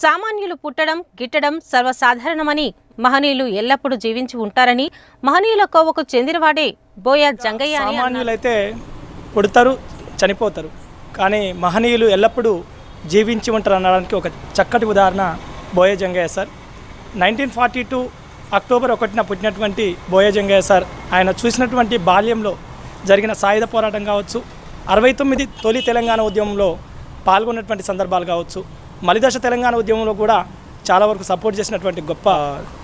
సామాన్యులు పుట్టడం గిట్టడం సర్వసాధారణమని మహనీయులు ఎల్లప్పుడూ జీవించి ఉంటారని మహనీయుల కోవకు చెందినవాడే బోయ జంగయ్య సామాన్యులైతే పుడతారు చనిపోతారు. కానీ మహనీయులు ఎల్లప్పుడూ జీవించి ఉంటారు అనడానికి ఒక చక్కటి ఉదాహరణ Boya Jangaiah sir. Nineteen forty two October ఒకటిన పుట్టినటువంటి బోయ జంగయ్య సార్ ఆయన చూసినటువంటి బాల్యంలో జరిగిన సాయుధ పోరాటం కావచ్చు అరవై తొమ్మిది తొలి తెలంగాణ ఉద్యమంలో పాల్గొన్నటువంటి సందర్భాలు కావచ్చు మలిదశ తెలంగాణ ఉద్యమంలో కూడా చాలా వరకు సపోర్ట్ చేసినటువంటి గొప్ప